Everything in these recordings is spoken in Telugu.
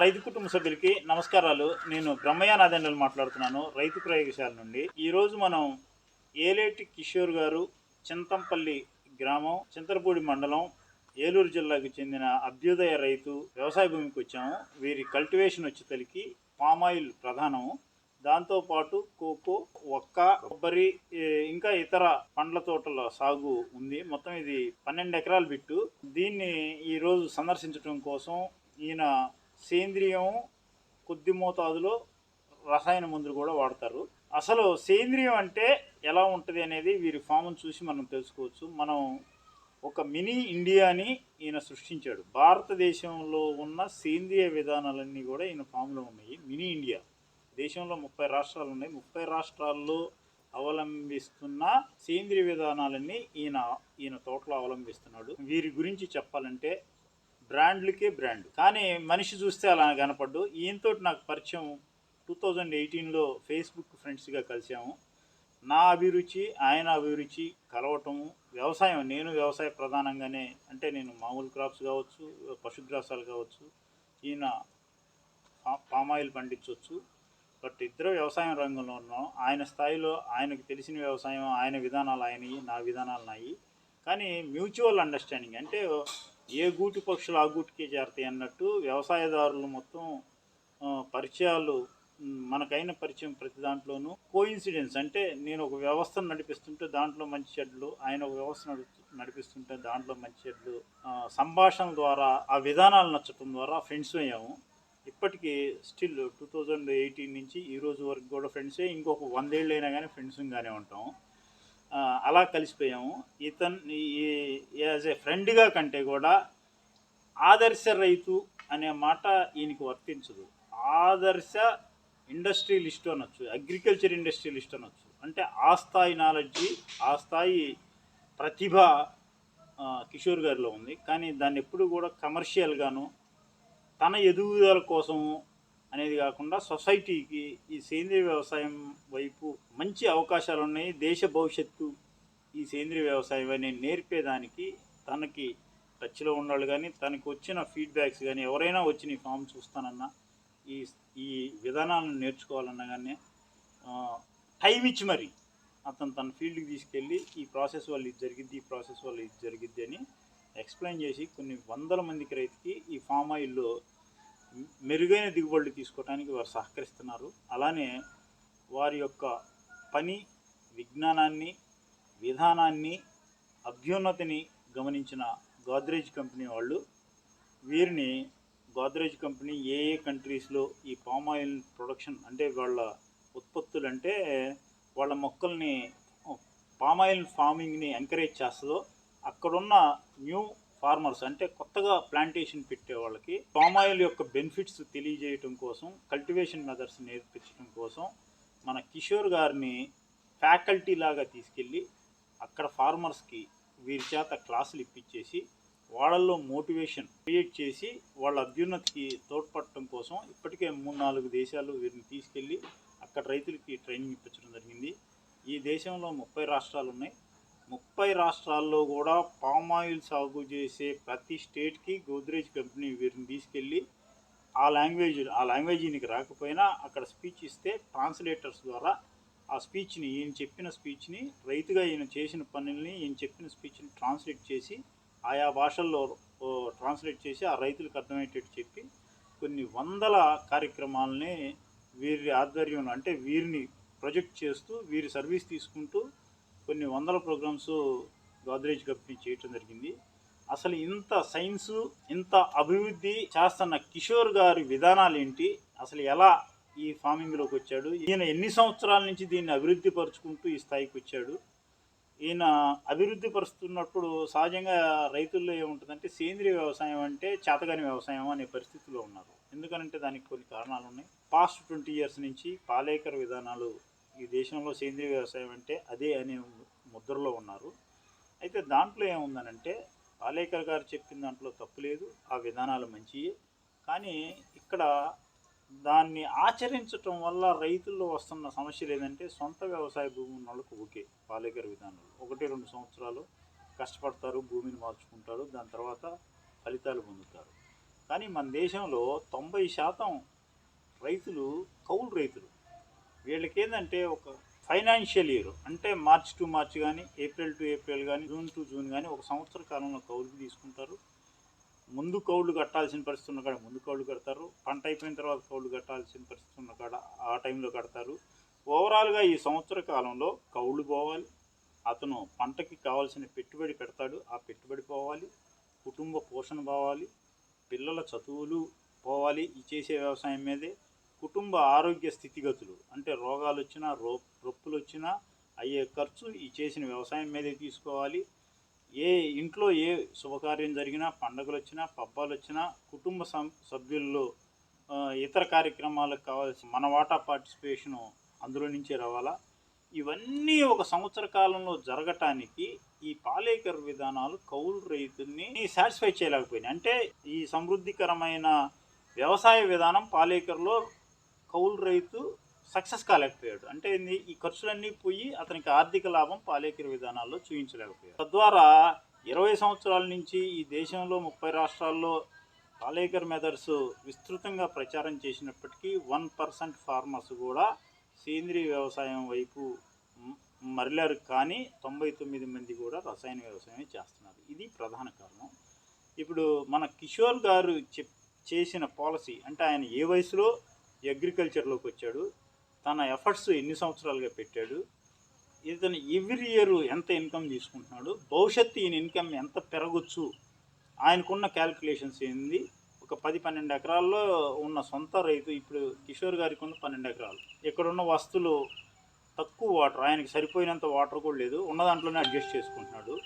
రైతు కుటుంబ సభ్యులకి నమస్కారాలు. నేను బ్రహ్మయ్య నాదెండలు మాట్లాడుతున్నాను రైతు ప్రయోగశాల నుండి. ఈరోజు మనం ఏలేటి కిషోర్ గారు చింతంపల్లి గ్రామం చింతలపూడి మండలం ఏలూరు జిల్లాకు చెందిన అభ్యుదయ రైతు వ్యవసాయ భూమికి వచ్చాము. వీరి కల్టివేషన్ వచ్చి తలికి పామాయిల్ ప్రధానము దాంతోపాటు కోకో ఒక్క కొబ్బరి ఇంకా ఇతర పండ్ల తోటల సాగు ఉంది. మొత్తం ఇది పన్నెండు ఎకరాల బిట్టు. దీన్ని ఈరోజు సందర్శించడం కోసం ఈయన సేంద్రియం కొద్ది మోతాదులో రసాయన మందులు కూడా వాడతారు. అసలు సేంద్రియం అంటే ఎలా ఉంటుంది అనేది వీరి ఫామ్ను చూసి మనం తెలుసుకోవచ్చు. మనం ఒక మినీ ఇండియాని ఈయన సృష్టించాడు. భారతదేశంలో ఉన్న సేంద్రియ విధానాలన్నీ కూడా ఈయన ఫామ్లో ఉన్నాయి. Mini India. దేశంలో ముప్పై రాష్ట్రాలు ఉన్నాయి. ముప్పై రాష్ట్రాల్లో అవలంబిస్తున్న సేంద్రియ విధానాలన్నీ ఈయన ఈయన తోటలో అవలంబిస్తున్నాడు. వీరి గురించి చెప్పాలంటే బ్రాండ్లకే బ్రాండ్. కానీ మనిషి చూస్తే అలా కనపడ్డు. ఈయనతో నాకు పరిచయం టూ థౌజండ్ ఎయిటీన్లో ఫేస్బుక్ ఫ్రెండ్స్గా కలిసాము. నా అభిరుచి ఆయన అభిరుచి కలవటము వ్యవసాయం నేను వ్యవసాయ ప్రధానంగానే అంటే నేను మామూలు క్రాప్స్ కావచ్చు పశుగ్రాసాలు కావచ్చు ఈయన పామ్ పామాయిల్ పండించవచ్చు బట్ ఇద్దరు వ్యవసాయం రంగంలో ఉన్నాం. ఆయన స్థాయిలో ఆయనకు తెలిసిన వ్యవసాయం ఆయన విధానాలు ఆయనవి నా విధానాలు నాయి. కానీ మ్యూచువల్ అండర్స్టాండింగ్ అంటే ఏ గూటి పక్షులు ఆ గూటికే చేరతాయి అన్నట్టు వ్యవసాయదారులు మొత్తం పరిచయాలు మనకైన పరిచయం ప్రతి దాంట్లోనూ కోఇన్సిడెన్స్ అంటే నేను ఒక వ్యవస్థను నడిపిస్తుంటే దాంట్లో మంచి చెడ్లు ఆయన ఒక వ్యవస్థ నడుపు నడిపిస్తుంటే దాంట్లో మంచి చెడ్లు సంభాషణ ద్వారా ఆ విధానాలు నచ్చటం ద్వారా ఫ్రెండ్స్ అయ్యాము. ఇప్పటికీ స్టిల్ టూ థౌజండ్ ఎయిటీన్ నుంచి ఈ రోజు వరకు కూడా ఫ్రెండ్సే ఇంకొక వందేళ్ళు అయినా కానీ ఫ్రెండ్స్గానే ఉంటాం. అలా కలిసిపోయాము. ఇతను యాజ్ ఏ ఫ్రెండ్గా కంటే కూడా ఆదర్శ రైతు అనే మాట ఈయనకి వర్తించదు. ఆదర్శ ఇండస్ట్రియలిస్ట్ అనొచ్చు అగ్రికల్చర్ ఇండస్ట్రియలిస్ట్ అనొచ్చు. అంటే ఆ స్థాయి నాలెడ్జి ఆ స్థాయి ప్రతిభ కిషోర్ గారిలో ఉంది. కానీ దాన్ని ఎప్పుడు కూడా కమర్షియల్గాను తన ఎదుగుదల కోసము అనేది కాకుండా సొసైటీకి ఈ సేంద్రియ వ్యవసాయం వైపు మంచి అవకాశాలు ఉన్నాయి. దేశ భవిష్యత్తు ఈ సేంద్రియ వ్యవసాయం అని నేర్పేదానికి తనకి టచ్లో ఉండాలి కానీ తనకి వచ్చిన ఫీడ్బ్యాక్స్ కానీ ఎవరైనా వచ్చి నీ ఫామ్ చూస్తానన్నా ఈ ఈ విధానాలను నేర్చుకోవాలన్నా కానీ టైం ఇచ్చి మరి అతను తన ఫీల్డ్కి తీసుకెళ్ళి ఈ ప్రాసెస్ వల్ల ఇది జరిగిద్ది ఈ ప్రాసెస్ వల్ల ఇది జరిగిద్ది అని ఎక్స్ప్లెయిన్ చేసి కొన్ని వందల మందికి రైతుకి ఈ ఫామ్ ఆయిల్లో మెరుగైన దిగుబడులు తీసుకోవడానికి వారు సహకరిస్తున్నారు. అలానే వారి యొక్క పని విజ్ఞానాన్ని విధానాన్ని అభ్యున్నతిని గమనించిన గోద్రేజ్ కంపెనీ వాళ్ళు వీరిని గోద్రేజ్ కంపెనీ ఏ ఏ కంట్రీస్లో ఈ పామ్ ఆయిల్ ప్రొడక్షన్ అంటే వాళ్ళ ఉత్పత్తులు అంటే వాళ్ళ మొక్కల్ని పామ్ ఆయిల్ ఫార్మింగ్ని ఎంకరేజ్ చేస్తుందో అక్కడున్న న్యూ ఫార్మర్స్ అంటే కొత్తగా ప్లాంటేషన్ పెట్టే వాళ్ళకి పామ్ ఆయిల్ యొక్క బెనిఫిట్స్ తెలియజేయటం కోసం కల్టివేషన్ మెథడ్స్ నేర్పించడం కోసం మన కిషోర్ గారిని ఫ్యాకల్టీ లాగా తీసుకెళ్ళి అక్కడ ఫార్మర్స్కి వీరి చేత క్లాసులు ఇప్పించేసి వాళ్ళల్లో మోటివేషన్ క్రియేట్ చేసి వాళ్ళ అభ్యున్నతికి తోడ్పడటం కోసం ఇప్పటికే మూడు నాలుగు దేశాలు వీరిని తీసుకెళ్ళి అక్కడ రైతులకి ట్రైనింగ్ ఇప్పించడం జరిగింది. ఈ దేశంలో ముప్పై రాష్ట్రాలు ఉన్నాయి. ముప్పై రాష్ట్రాల్లో కూడా పామ్ ఆయిల్ సాగు చేసే ప్రతి స్టేట్కి గోద్రేజ్ కంపెనీ వీరిని తీసుకెళ్ళి ఆ లాంగ్వేజ్ ఆ లాంగ్వేజ్ ఈయనకి రాకపోయినా అక్కడ స్పీచ్ ఇస్తే ట్రాన్స్లేటర్స్ ద్వారా ఆ స్పీచ్ని ఈయన చెప్పిన స్పీచ్ని రైతుగా ఈయన చేసిన పనుల్ని ఈయన చెప్పిన స్పీచ్ని ట్రాన్స్లేట్ చేసి ఆయా భాషల్లో ట్రాన్స్లేట్ చేసి ఆ రైతులకు అర్థమయ్యేటట్టు చెప్పి కొన్ని వందల కార్యక్రమాలని వీరి ఆధ్వర్యంలో అంటే వీరిని ప్రొజెక్ట్ చేస్తూ వీరి సర్వీస్ తీసుకుంటూ కొన్ని వందల ప్రోగ్రామ్స్ గోద్రేజ్ కంపెనీ చేయటం జరిగింది. అసలు ఇంత సైన్స్ ఇంత అభివృద్ధి చేస్తున్న కిషోర్ గారి విధానాలు ఏంటి? అసలు ఎలా ఈ ఫార్మింగ్లోకి వచ్చాడు? ఈయన ఎన్ని సంవత్సరాల నుంచి దీన్ని అభివృద్ధి పరుచుకుంటూ ఈ స్థాయికి వచ్చాడు? ఈయన అభివృద్ధి పరుస్తున్నప్పుడు సహజంగా రైతుల్లో ఏముంటుందంటే సేంద్రియ వ్యవసాయం అంటే చేతగాని వ్యవసాయం అనే పరిస్థితిలో ఉన్నారు. ఎందుకనంటే దానికి కొన్ని కారణాలు ఉన్నాయి పాస్ట్ ట్వంటీ ఇయర్స్ నుంచి పాలేకర్ విధానాలు ఈ దేశంలో సేంద్రియ వ్యవసాయం అంటే అదే అనే ముద్రలో ఉన్నారు. అయితే దాంట్లో ఏముందనంటే పాలేకర్ గారు చెప్పిన దాంట్లో తప్పు లేదు ఆ విధానాలు మంచియే. కానీ ఇక్కడ దాన్ని ఆచరించటం వల్ల రైతుల్లో వస్తున్న సమస్యలు ఏంటంటే సొంత వ్యవసాయ భూమి ఉన్న వాళ్ళకు ఓకే పాలేకర్ విధానాలు. ఒకటి రెండు సంవత్సరాలు కష్టపడతారు భూమిని మార్చుకుంటారు దాని తర్వాత ఫలితాలు పొందుతారు. కానీ మన దేశంలో తొంభై శాతం రైతులు కౌలు రైతులు. వీళ్ళకి ఏంటంటే ఒక ఫైనాన్షియల్ ఇయర్ అంటే మార్చ్ టు మార్చ్ కానీ ఏప్రిల్ టు ఏప్రిల్ కానీ జూన్ టు జూన్ కానీ ఒక సంవత్సర కాలంలో కౌలుకి తీసుకుంటారు. ముందు కౌళ్ళు కట్టాల్సిన పరిస్థితి ఉన్న కాడ ముందు కౌళ్ళు కడతారు. పంట అయిపోయిన తర్వాత కౌళ్ళు కట్టాల్సిన పరిస్థితి ఉన్న కాడ ఆ టైంలో కడతారు. ఓవరాల్గా ఈ సంవత్సర కాలంలో కౌళ్ళు పోవాలి. అతను పంటకి కావాల్సిన పెట్టుబడి పెడతాడు. ఆ పెట్టుబడి పోవాలి. కుటుంబ పోషణ పోవాలి. పిల్లల చదువులు పోవాలి. ఈ చేసే వ్యవసాయం మీదే కుటుంబ ఆరోగ్య స్థితిగతులు అంటే రోగాలు వచ్చినా రో రొప్పులు వచ్చినా అయ్యే ఖర్చు ఈ చేసిన వ్యవసాయం మీదే తీసుకోవాలి. ఏ ఇంట్లో ఏ శుభకార్యం జరిగినా పండగలు వచ్చినా పబ్బాలు వచ్చినా కుటుంబ సం సభ్యుల్లో ఇతర కార్యక్రమాలకు కావాల్సిన మన వాటా పార్టిసిపేషను అందులో నుంచే రావాలా? ఇవన్నీ ఒక సంవత్సర కాలంలో జరగటానికి ఈ పాలేకర్ విధానాలు కౌలు రైతుల్ని సాటిస్ఫై చేయలేకపోయినాయి. అంటే ఈ సమృద్ధికరమైన వ్యవసాయ విధానం పాలేకర్లో కౌలు రైతు సక్సెస్ కాలేకపోయాడు. అంటే ఈ ఖర్చులన్నీ పోయి అతనికి ఆర్థిక లాభం పాలేకర్ విధానాల్లో చూపించలేకపోయాడు తద్వారా ఇరవై సంవత్సరాల నుంచి ఈ దేశంలో ముప్పై రాష్ట్రాల్లో పాలేకర్ మెథడ్స్ విస్తృతంగా ప్రచారం చేసినప్పటికీ వన్ పర్సెంట్ ఫార్మర్స్ కూడా సేంద్రీయ వ్యవసాయం వైపు మరలారు కానీ తొంభై తొమ్మిది మంది కూడా రసాయన వ్యవసాయం చేస్తున్నారు. ఇది ప్రధాన కారణం. ఇప్పుడు మన కిషోర్ గారు చెప్ చేసిన పాలసీ అంటే ఆయన ఏ వయసులో అగ్రికల్చర్లోకి వచ్చాడు. తన ఎఫర్ట్స్ ఎన్ని సంవత్సరాలుగా పెట్టాడు. ఇతను ఎవ్రీ ఇయర్ ఎంత ఇన్కమ్ తీసుకుంటున్నాడు. భవిష్యత్తు ఈయన ఇన్కమ్ ఎంత పెరగచ్చు? ఆయనకున్న క్యాల్కులేషన్స్ ఏంది? ఒక పది పన్నెండు ఎకరాల్లో ఉన్న సొంత రైతు ఇప్పుడు కిషోర్ గారికి ఉన్న పన్నెండు ఎకరాలు. ఇక్కడున్న వస్తువులు తక్కువ వాటర్ ఆయనకి సరిపోయినంత వాటర్ కూడా లేదు. ఉన్న దాంట్లోనే అడ్జస్ట్ చేసుకుంటున్నాడు.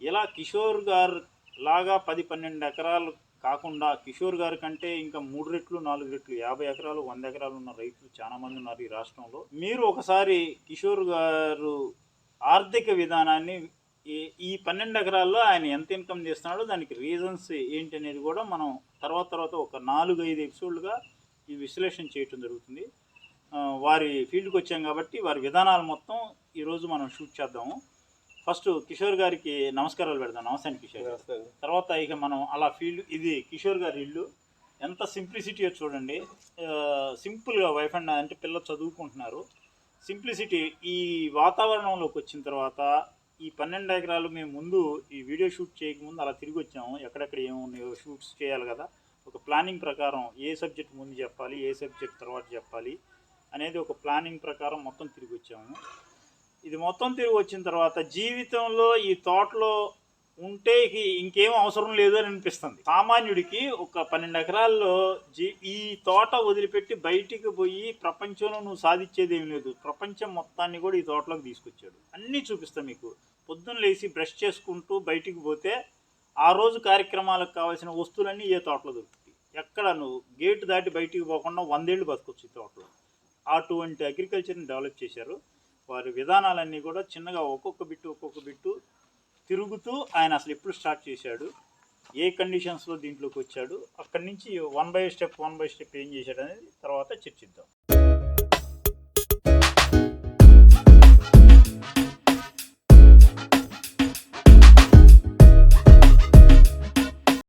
ఇలా కిషోర్ గారు లాగా పది పన్నెండు ఎకరాలు కాకుండా కిషోర్ గారి కంటే ఇంకా మూడు రెట్లు నాలుగు రెట్లు యాభై ఎకరాలు వంద ఎకరాలు ఉన్న రైతులు చాలా మంది ఉన్నారు ఈ రాష్ట్రంలో. మీరు ఒకసారి కిషోర్ గారు ఆర్థిక విధానాన్ని ఈ- ఈ పన్నెండు ఎకరాల్లో ఆయన ఎంత ఇన్కమ్ చేస్తున్నాడో దానికి రీజన్స్ ఏంటి అనేది కూడా మనం తర్వాత తర్వాత ఒక నాలుగు ఐదు ఎపిసోడ్లుగా ఈ విశ్లేషణ చేయటం జరుగుతుంది. వారి ఫీల్డ్కి వచ్చాం కాబట్టి వారి విధానాలు మొత్తం ఈరోజు మనం షూట్ చేద్దాము. ఫస్ట్ కిషోర్ గారికి నమస్కారాలు పెడదాం. నమస్తే అండి కిషోర్. గారు తర్వాత ఇక మనం అలా ఫీల్డ్ ఇది కిషోర్ గారి ఇల్లు. ఎంత సింప్లిసిటీ చూడండి. సింపుల్గా వైఫ్ అండ్ అంటే పిల్లలు చదువుకుంటున్నారు. సింప్లిసిటీ ఈ వాతావరణంలోకి వచ్చిన తర్వాత ఈ పన్నెండు ఎకరాలు మేము ముందు ఈ వీడియో షూట్ చేయకముందు అలా తిరిగి వచ్చాము. ఎక్కడెక్కడ ఏమున్నాయో షూట్స్ చేయాలి కదా. ఒక ప్లానింగ్ ప్రకారం ఏ సబ్జెక్ట్ ముందు చెప్పాలి ఏ సబ్జెక్ట్ తర్వాత చెప్పాలి అనేది ఒక ప్లానింగ్ ప్రకారం మొత్తం తిరిగి వచ్చాము. ఇది మొత్తం తిరిగి వచ్చిన తర్వాత జీవితంలో ఈ తోటలో ఉంటే ఇంకేం అవసరం లేదు అని అనిపిస్తుంది. సామాన్యుడికి ఒక పన్నెండు ఎకరాల్లో జీ ఈ తోట వదిలిపెట్టి బయటికి పోయి ప్రపంచంలో నువ్వు సాధించేది ఏమి లేదు. ప్రపంచం మొత్తాన్ని కూడా ఈ తోటలోకి తీసుకొచ్చాడు. అన్నీ చూపిస్తా మీకు. పొద్దున్న లేచి బ్రష్ చేసుకుంటూ బయటికి పోతే ఆ రోజు కార్యక్రమాలకు కావాల్సిన వస్తువులన్నీ ఏ తోటలో దొరుకుతాయి? ఎక్కడ నువ్వు? గేటు దాటి బయటికి పోకుండా వందేళ్ళు బతకొచ్చు ఈ తోటలో. అటువంటి అగ్రికల్చర్ని డెవలప్ చేశారు. వారి విధానాలన్నీ కూడా చిన్నగా ఒక్కొక్క బిట్టు ఒక్కొక్క బిట్టు తిరుగుతూ ఆయన అసలు ఎప్పుడు స్టార్ట్ చేశాడు ఏ కండిషన్స్లో దీంట్లోకి వచ్చాడు అక్కడి నుంచి one by step one by step ఏం చేశాడు అనేది తర్వాత చర్చిద్దాం.